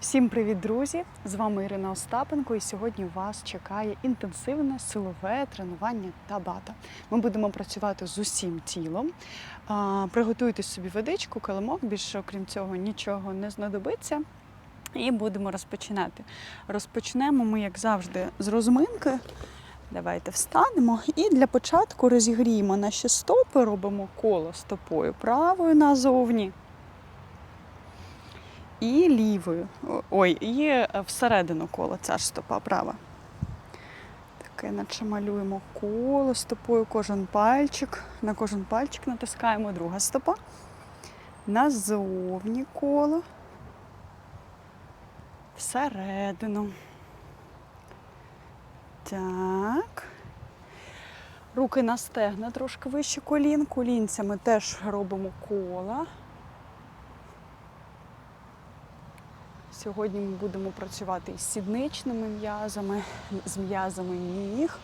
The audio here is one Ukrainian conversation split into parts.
Всім привіт, друзі! З вами Ірина Остапенко, і сьогодні вас чекає інтенсивне силове тренування табата. Ми будемо працювати з усім тілом. Приготуйте собі водичку, килимок, більше окрім цього нічого не знадобиться. І будемо розпочинати. Розпочнемо ми, як завжди, з розминки. Давайте встанемо і для початку розігріємо наші стопи, робимо коло стопою правою назовні і лівою. Ой, і е, всередину кола ця ж стопа права. Таке, наче малюємо коло стопою, кожен пальчик. На кожен пальчик натискаємо друга стопа. Назовні коло. Всередину. Так. Руки на стегна трошки вище колін. Колінцями теж робимо кола. Сьогодні ми будемо працювати із сідничними м'язами, з м'язами ніг.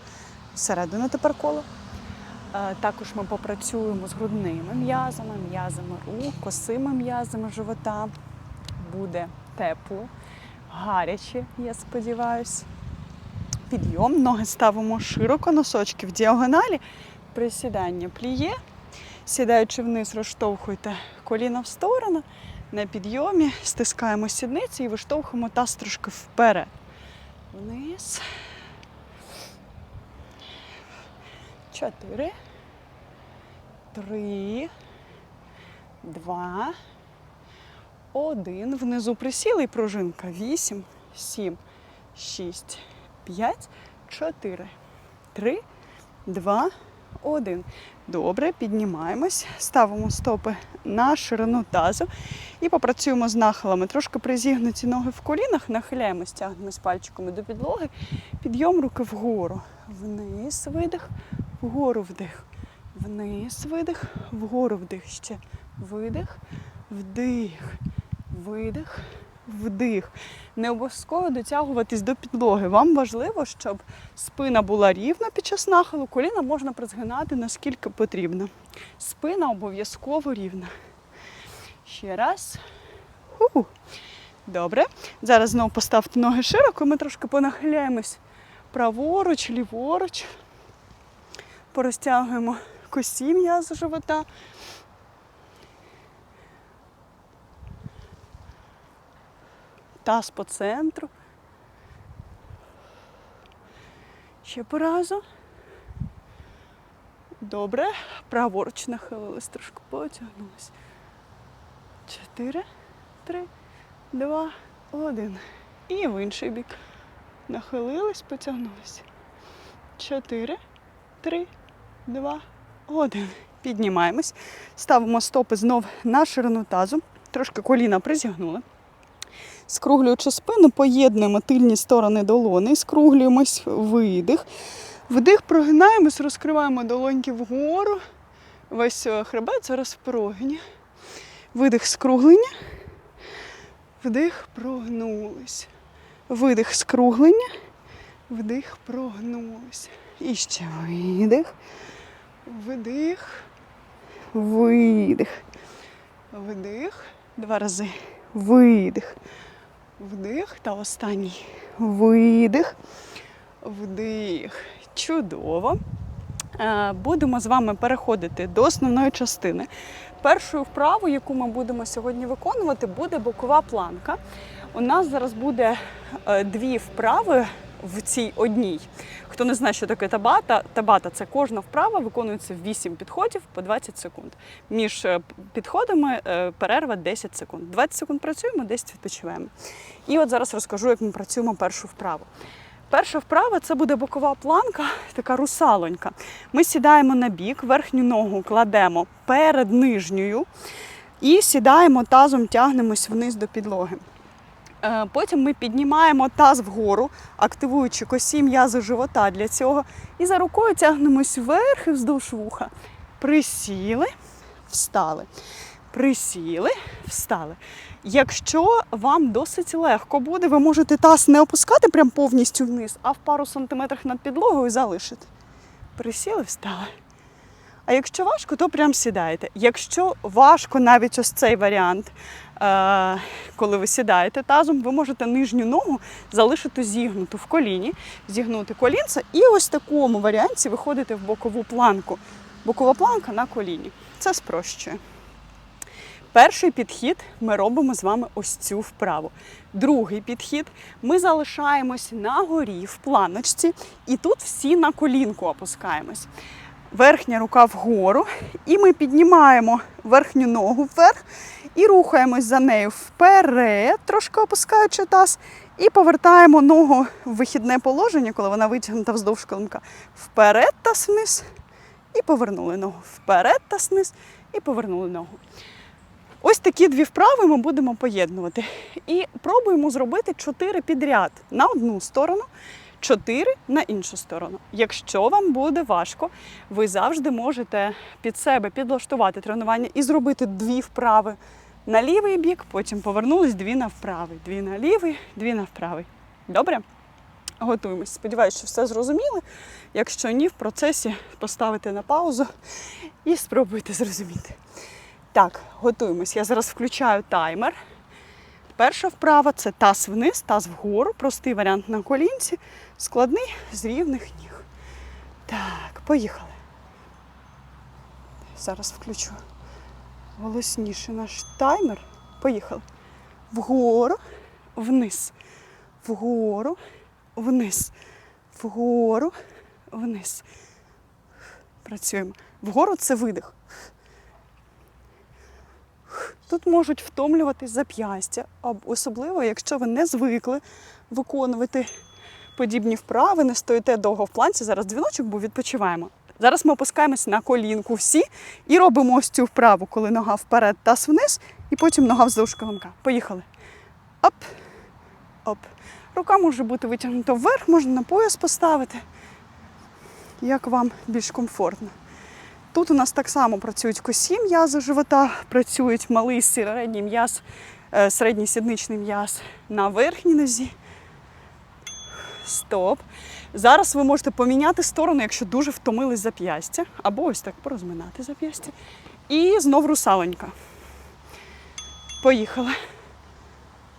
Всередину тепер коло. Е, Також ми попрацюємо з грудними м'язами, м'язами рук, косими м'язами живота. Буде тепло, гаряче, я сподіваюся. Підйом, ноги ставимо широко, носочки в діагоналі, присідання пліє. Сідаючи вниз, розштовхуйте коліна в сторону. На підйомі стискаємо сідниці і виштовхуємо таз трошки вперед. Вниз. Чотири. Три. Два. Один. Внизу присіли і пружинка. Вісім, сім, шість, п'ять, чотири. Три, два, один. Добре, піднімаємось, ставимо стопи на ширину тазу і попрацюємо з нахилами. Трошки призігнуті ноги в колінах, нахиляємось, тягнемось пальчиками до підлоги, підйом руки вгору. Вниз видих, вгору вдих. Вниз видих, вгору вдих. Ще видих, вдих, видих, вдих. Не обов'язково дотягуватись до підлоги. Вам важливо, щоб спина була рівна під час нахилу, коліна можна призгинати наскільки потрібно. Спина обов'язково рівна. Ще раз. Ху. Добре. Зараз знову поставте ноги широко, ми трошки понахиляємось праворуч, ліворуч. Порозтягуємо косі м'язи живота. Таз по центру. Ще по разу. Добре. Праворуч нахилились, трошки потягнулись. Чотири, три, два, один. І в інший бік. Нахилились, потягнулись. Чотири, три, два, один. Піднімаємось. Ставимо стопи знов на ширину тазу. Трошки коліна призігнули. Скруглюючи спину, поєднуємо тильні сторони долони, скруглюємось, видих. Вдих, прогинаємось, розкриваємо долоньки вгору. Весь е, хребет зараз в. Видих скруглення. Вдих, прогнулись. Видих скруглення. Вдих, прогнулись. І ще видих. Вдих. Видих. Вдих. Два рази. Видих. Вдих та останній. Видих. Вдих. Чудово. Е, Будемо з вами переходити до основної частини. Першою вправою, яку ми будемо сьогодні виконувати, буде бокова планка. У нас зараз буде е, дві вправи в цій одній. Хто не знає, що таке табата, табата це кожна вправа виконується 8 підходів по 20 секунд. Між е, підходами е, перерва 10 секунд. 20 секунд працюємо, 10 відпочиваємо. І от зараз розкажу, як ми працюємо першу вправу. Перша вправа це буде бокова планка, така русалонька. Ми сідаємо на бік, верхню ногу кладемо перед нижньою і сідаємо тазом, тягнемось вниз до підлоги. Е, Потім ми піднімаємо таз вгору, активуючи косі м'язи живота для цього. І за рукою тягнемось вверх і вздовж вуха. Присіли, встали. Присіли, встали. Якщо вам досить легко буде, ви можете таз не опускати прям повністю вниз, а в пару сантиметрах над підлогою залишити. Присіли, встали. А якщо важко, то прям сідаєте. Якщо важко навіть ось цей варіант, коли ви сідаєте тазом, ви можете нижню ногу залишити зігнуту в коліні, зігнути колінце, і ось в такому варіанті виходите в бокову планку. Бокова планка на коліні. Це спрощує. Перший підхід ми робимо з вами ось цю вправу. Другий підхід ми залишаємось на горі в планочці, і тут всі на колінку опускаємось. Верхня рука вгору, і ми піднімаємо верхню ногу вверх і рухаємось за нею вперед, трошки опускаючи таз, і повертаємо ногу в вихідне положення, коли вона витягнута вздовж колінка. Вперед таз вниз, і повернули ногу. Вперед таз вниз, і повернули ногу. Ось такі дві вправи ми будемо поєднувати. І пробуємо зробити чотири підряд на одну сторону, чотири на іншу сторону. Якщо вам буде важко, ви завжди можете під себе підлаштувати тренування і зробити дві вправи на лівий бік, потім повернулись дві на вправий, дві на лівий, дві на вправий. Добре? Готуємось. Сподіваюся, що все зрозуміли. Якщо ні, в процесі поставите на паузу і спробуйте зрозуміти. Так, готуємось. Я зараз включаю таймер. Перша вправа це таз вниз, таз вгору. Простий варіант на колінці, складний з рівних ніг. Так, поїхали. Зараз включу голосніше наш таймер. Поїхали. Вгору, вниз, вгору, вниз, вгору, вниз. Працюємо. Вгору це видих. Тут можуть втомлюватись зап'ястя, особливо, якщо ви не звикли виконувати подібні вправи, не стоїте довго в планці. Зараз дзвіночок, бо відпочиваємо. Зараз ми опускаємось на колінку всі і робимо ось цю вправу, коли нога вперед, таз вниз, і потім нога вздовж килимка. Поїхали. Оп, оп. Рука може бути витягнута вверх, можна на пояс поставити, як вам більш комфортно. Тут у нас так само працюють косі м'язи живота, працюють малий середній м'яз, е, середній сідничний м'яз на верхній нозі. Стоп. Зараз ви можете поміняти сторону, якщо дуже втомились зап'ястя, або ось так порозминати зап'ястя. І знов русаленька. Поїхали.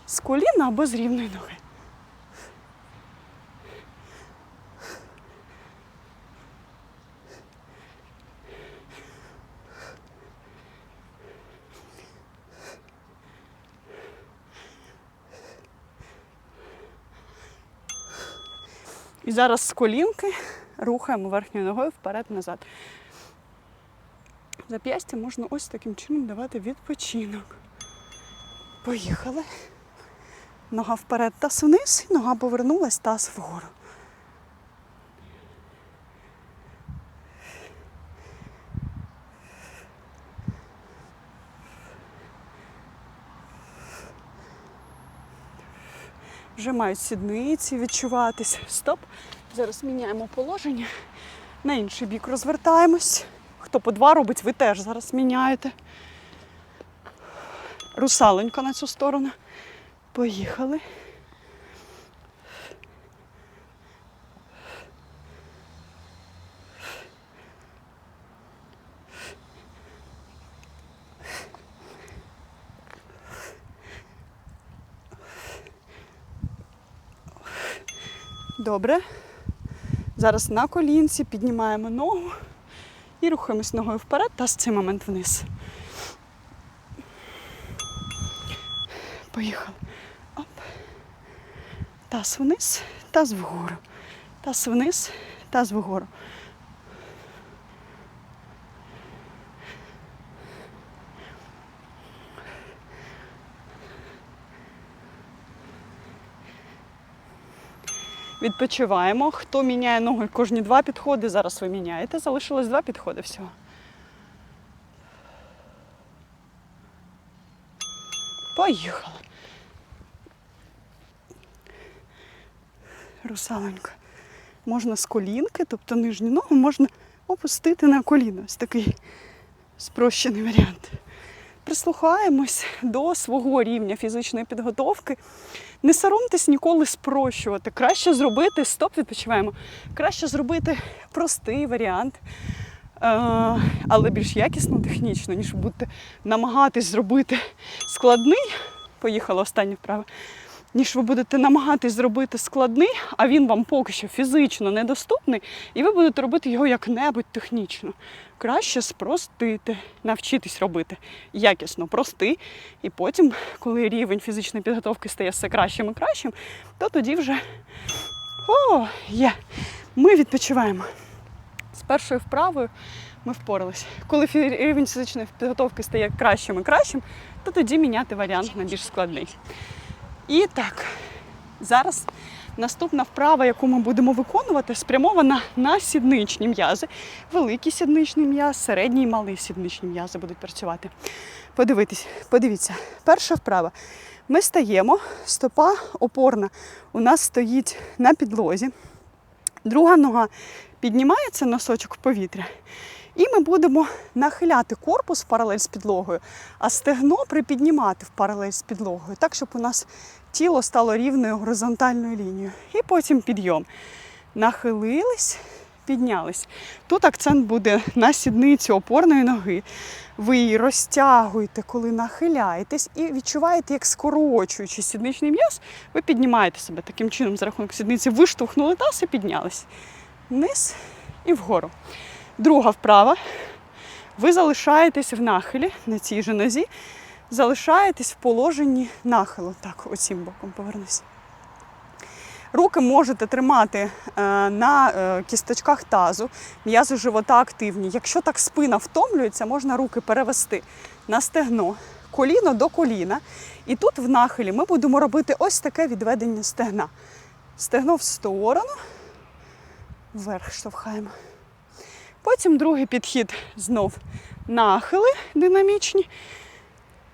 З коліна або з рівної ноги. І зараз з колінки рухаємо верхньою ногою вперед-назад. Зап'ястя можна ось таким чином давати відпочинок. Поїхали. Нога вперед, таз вниз, нога повернулась, таз вгору. Вже мають сідниці відчуватись. Стоп. Зараз міняємо положення. На інший бік розвертаємось. Хто по два робить, ви теж зараз міняєте. Русаленька на цю сторону. Поїхали. Добре. Зараз на колінці піднімаємо ногу і рухаємось ногою вперед та з цей момент вниз. Поїхали. Оп. Таз вниз, таз вгору. Таз вниз, таз вгору. Відпочиваємо. Хто міняє ноги кожні два підходи, зараз ви міняєте. Залишилось два підходи всього. Поїхали. Русаленька. Можна з колінки, тобто нижню ногу можна опустити на коліно. Ось такий спрощений варіант. Прислухаємось до свого рівня фізичної підготовки. Не соромтесь ніколи спрощувати. Краще зробити, стоп, відпочиваємо. Краще зробити простий варіант. але більш якісно технічно, ніж будете намагатись зробити складний. Поїхала остання вправа. Ніж ви будете намагатись зробити складний, а він вам поки що фізично недоступний, і ви будете робити його як-небудь технічно. Краще спростити, навчитись робити якісно, прости. І потім, коли рівень фізичної підготовки стає все кращим і кращим, то тоді вже о, є. Ми відпочиваємо. З першою вправою ми впоралися. Коли рівень фізичної підготовки стає кращим і кращим, то тоді міняти варіант на більш складний. І так, зараз наступна вправа, яку ми будемо виконувати, спрямована на сідничні м'язи. Великий сідничний м'яз, середній і малий сідничні м'язи будуть працювати. Подивитись, подивіться, перша вправа. Ми стаємо, стопа опорна у нас стоїть на підлозі. Друга нога піднімається носочок в повітря. І ми будемо нахиляти корпус в паралель з підлогою, а стегно припіднімати в паралель з підлогою, так, щоб у нас тіло стало рівною горизонтальною лінією. І потім підйом. Нахилились, піднялись. Тут акцент буде на сідницю опорної ноги. Ви її розтягуєте, коли нахиляєтесь, і відчуваєте, як скорочуючи сідничний м'яз, ви піднімаєте себе таким чином за рахунок сідниці, виштовхнули таз і піднялись. Вниз і вгору. Друга вправа. Ви залишаєтесь в нахилі на цій же нозі, залишаєтесь в положенні нахилу. Так, оцім боком повернусь. Руки можете тримати е, на е, кісточках тазу, м'язи живота активні. Якщо так спина втомлюється, можна руки перевести на стегно, коліно до коліна. І тут в нахилі ми будемо робити ось таке відведення стегна. Стегно в сторону, вверх штовхаємо. Потім другий підхід знов нахили динамічні.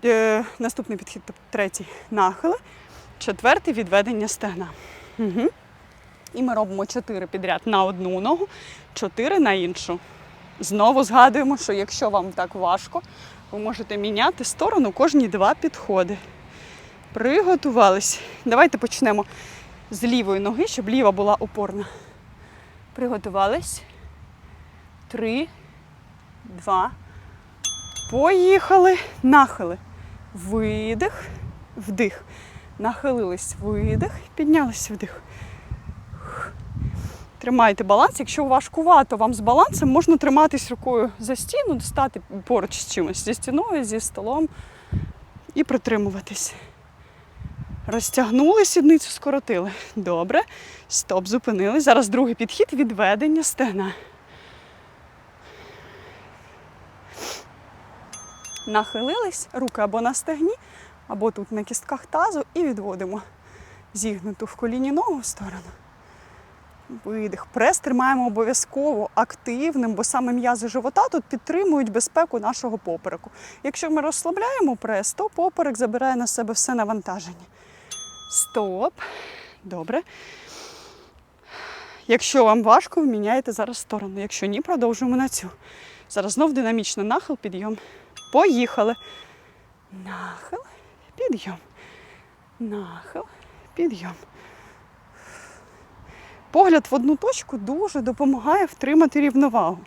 Е, наступний підхід, тобто третій нахили. Четвертий відведення стегна. Угу. І ми робимо чотири підряд на одну ногу, чотири на іншу. Знову згадуємо, що якщо вам так важко, ви можете міняти сторону кожні два підходи. Приготувались. Давайте почнемо з лівої ноги, щоб ліва була опорна. Приготувались. Три, два. Поїхали. Нахили. Видих, вдих. Нахилились, видих, піднялись вдих. Тримайте баланс. Якщо важкувато вам з балансом, можна триматись рукою за стіну, стати поруч з чимось, зі стіною, зі столом і притримуватись. Розтягнули сідницю, скоротили. Добре. Стоп, зупинились. Зараз другий підхід відведення стегна. Нахилились, руки або на стегні, або тут на кістках тазу і відводимо зігнуту в коліні ногу в сторону. Видих. Прес тримаємо обов'язково активним, бо саме м'язи живота тут підтримують безпеку нашого попереку. Якщо ми розслабляємо прес, то поперек забирає на себе все навантаження. Стоп. Добре. Якщо вам важко, ви міняєте зараз сторону. Якщо ні, продовжуємо на цю. Зараз знов динамічно нахил, підйом. Поїхали. Нахил, підйом. Нахил, підйом. Погляд в одну точку дуже допомагає втримати рівновагу.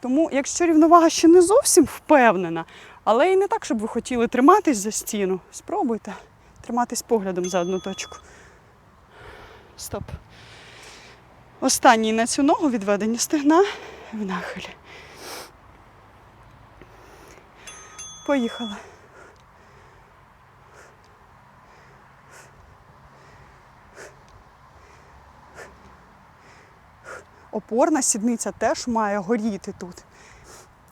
Тому, якщо рівновага ще не зовсім впевнена, але і не так, щоб ви хотіли триматись за стіну, спробуйте триматись поглядом за одну точку. Стоп. Останній на цю ногу відведення стегна в нахилі. Поїхали. Опорна сідниця теж має горіти тут.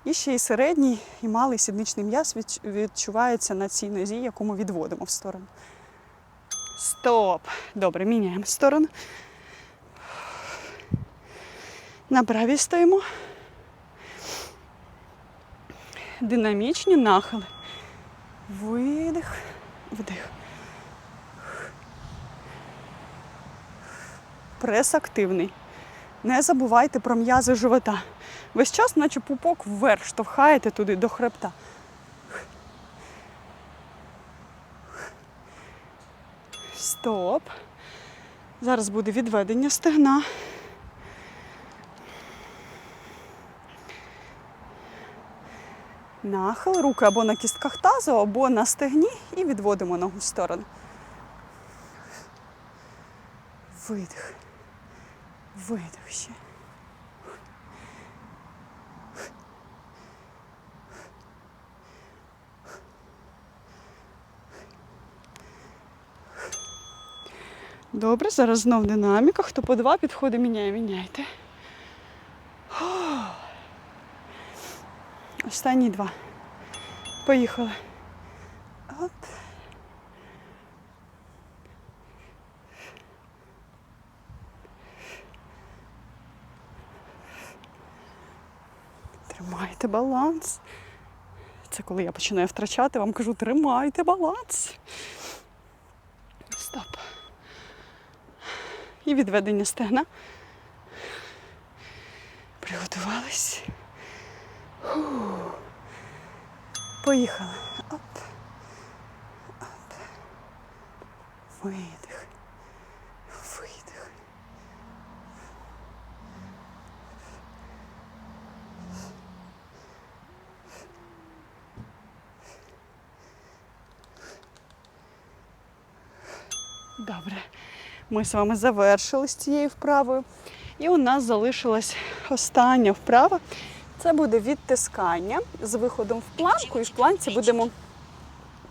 І ще й середній, і малий сідничний м'яз відчувається на цій нозі, яку ми відводимо в сторону. Стоп. Добре, міняємо сторону. На правій стоїмо. Динамічні нахили. Видих, вдих. Прес активний. Не забувайте про м'язи живота. Весь час, наче пупок вверх штовхаєте туди до хребта. Стоп. Зараз буде відведення стегна. Нахил, руки або на кістках тазу, або на стегні і відводимо ногу в сторону. Видих. Видих ще. Добре, зараз знов динаміка. Хто по два підходи міняє, міняйте. Останні два. Поїхали. Оп. Тримайте баланс. Це коли я починаю втрачати, вам кажу, тримайте баланс. Стоп. І відведення стегна. Приготувались. Фу. Поїхали. Оп. Оп. Видих. Видих. Добре. Ми з вами завершили з цією вправою. І у нас залишилась остання вправа. Це буде відтискання з виходом в планку, і в планці будемо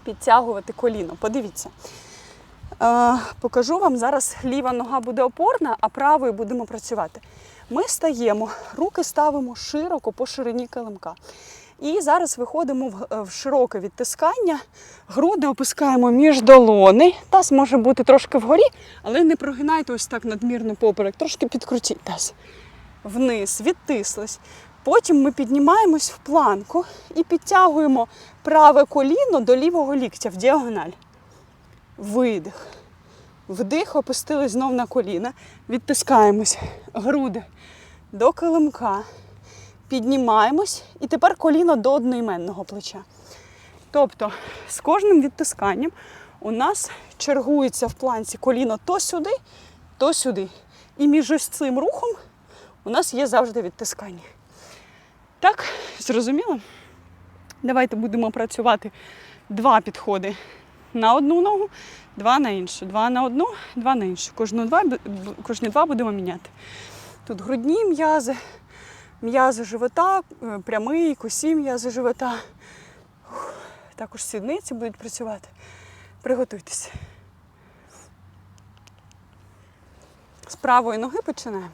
підтягувати коліно. Подивіться. Е, покажу вам зараз ліва нога буде опорна, а правою будемо працювати. Ми стаємо, руки ставимо широко по ширині килимка. І зараз виходимо в, в широке відтискання, груди опускаємо між долони. Таз може бути трошки вгорі, але не прогинайте ось так надмірно поперек, трошки підкрутіть таз. Вниз, відтислись. Потім ми піднімаємось в планку і підтягуємо праве коліно до лівого ліктя в діагональ. Видих. Вдих, опустились знов на коліна. Відтискаємось. Груди до килимка. Піднімаємось. І тепер коліно до одноіменного плеча. Тобто з кожним відтисканням у нас чергується в планці коліно то сюди, то сюди. І між ось цим рухом у нас є завжди відтискання. Так, зрозуміло? Давайте будемо працювати два підходи на одну ногу, два на іншу. Два на одну, два на іншу. Кожну два, кожні два будемо міняти. Тут грудні м'язи, м'язи живота, е, прямий, косі м'язи живота. Також сідниці будуть працювати. Приготуйтесь. З правої ноги починаємо.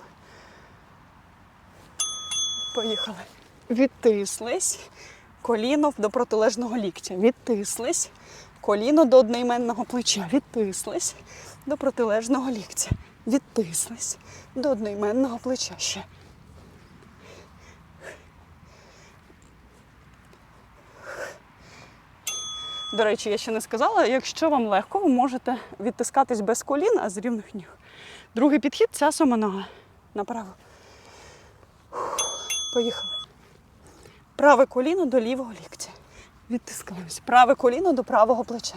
Поїхали. Відтислись. Коліно до протилежного ліктя. Відтислись. Коліно до одноіменного плеча. Відтислись. До протилежного ліктя. Відтислись. До одноіменного плеча ще. До речі, я ще не сказала, якщо вам легко, ви можете відтискатись без колін, а з рівних ніг. Другий підхід ця сама нога. Направо. Поїхали. Праве коліно до лівого ліктя. Відтискаємося. Праве коліно до правого плеча.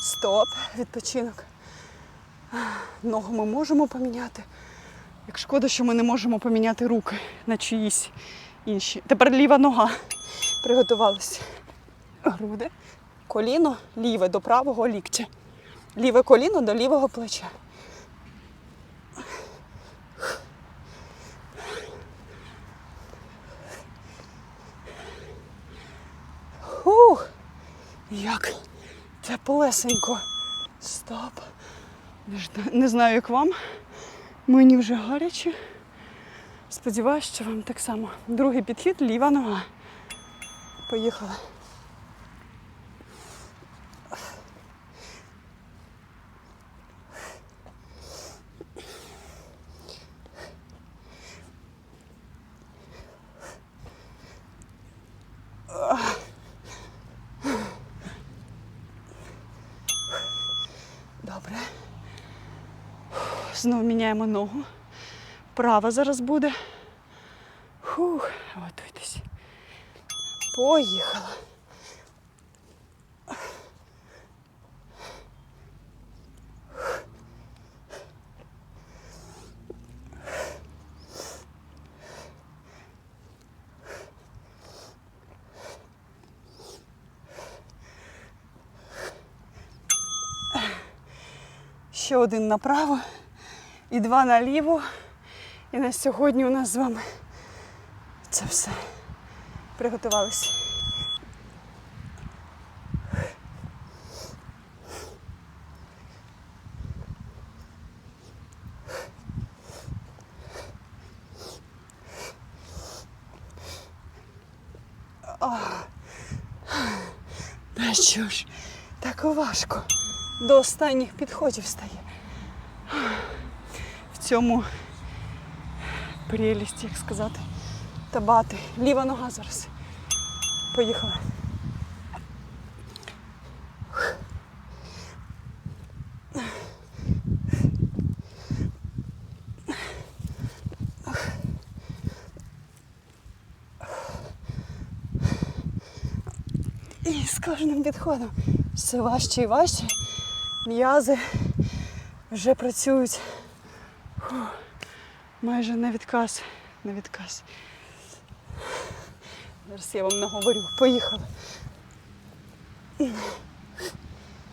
Стоп, відпочинок. Ногу ми можемо поміняти. Як шкода, що ми не можемо поміняти руки на чиїсь інші. Тепер ліва нога. Приготувалися. Груди. Коліно ліве до правого ліктя. Ліве коліно до лівого плеча. Фух, як теплесенько. Стоп. Не знаю, як вам. Мені вже гаряче. Сподіваюсь, що вам так само. Другий підхід ліва нога. Поїхали. Знову міняємо ногу. Права зараз буде. Фух, готуйтесь. Поїхала. Ще один направо і два наліво. І на сьогодні у нас з вами це все. Приготувалися. А що ж, так важко. До останніх підходів стає. Цьому прелість, як сказати, табати. Ліва нога зараз. Поїхали. І з кожним підходом все важче і важче. М'язи вже працюють. Фу, майже на відказ. На відказ. Зараз я вам наговорю. Поїхали.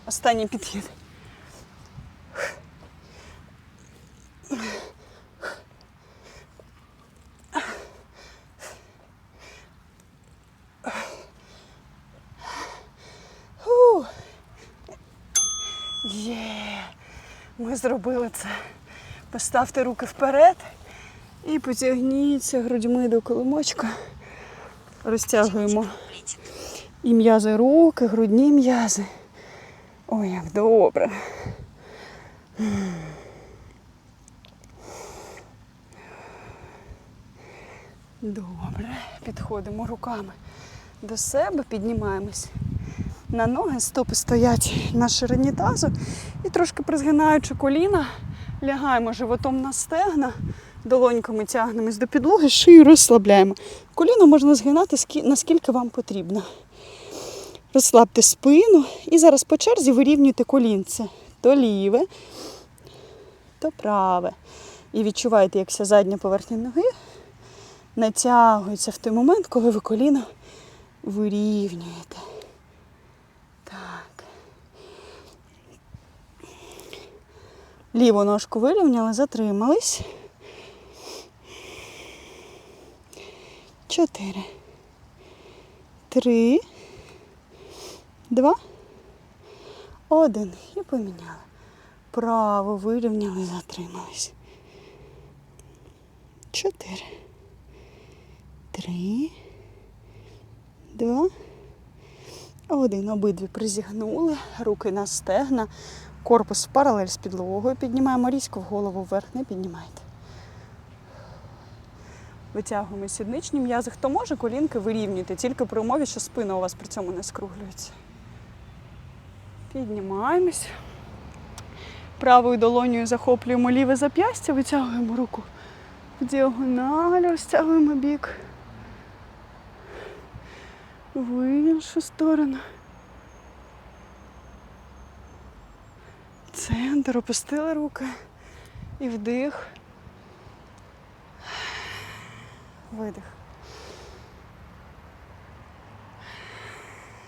Останній підхід. Є, ми зробили це. Поставте руки вперед і потягніться грудьми до коломочка. Розтягуємо і м'язи руки, грудні м'язи. Ой, як добре. Добре. Підходимо руками до себе, піднімаємось на ноги, стопи стоять на ширині тазу і трошки призгинаючи коліна, лягаємо животом на стегна, долоньками тягнемось до підлоги, шию розслабляємо. Коліно можна згинати наскільки вам потрібно. Розслабте спину і зараз по черзі вирівнюйте колінце. То ліве, то праве. І відчуваєте, як вся задня поверхня ноги натягується в той момент, коли ви коліно вирівнюєте. Ліву ножку вирівняли, затримались. Чотири. Три. Два. Один. І поміняли. Право вирівняли, затримались. Чотири. Три. Два. Один. Обидві призігнули, руки на стегна, корпус в паралель з підлогою. Піднімаємо різко в голову вверх, не піднімайте. Витягуємо сідничні м'язи. Хто може, колінки вирівнюйте, тільки при умові, що спина у вас при цьому не скруглюється. Піднімаємось. Правою долонею захоплюємо ліве зап'ястя, витягуємо руку в діагональ, розтягуємо бік. В іншу сторону. Центр, опустили руки. І вдих. Видих.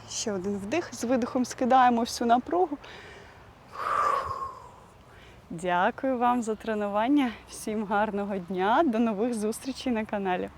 Ще один вдих. З видихом скидаємо всю напругу. Дякую вам за тренування. Всім гарного дня. До нових зустрічей на каналі.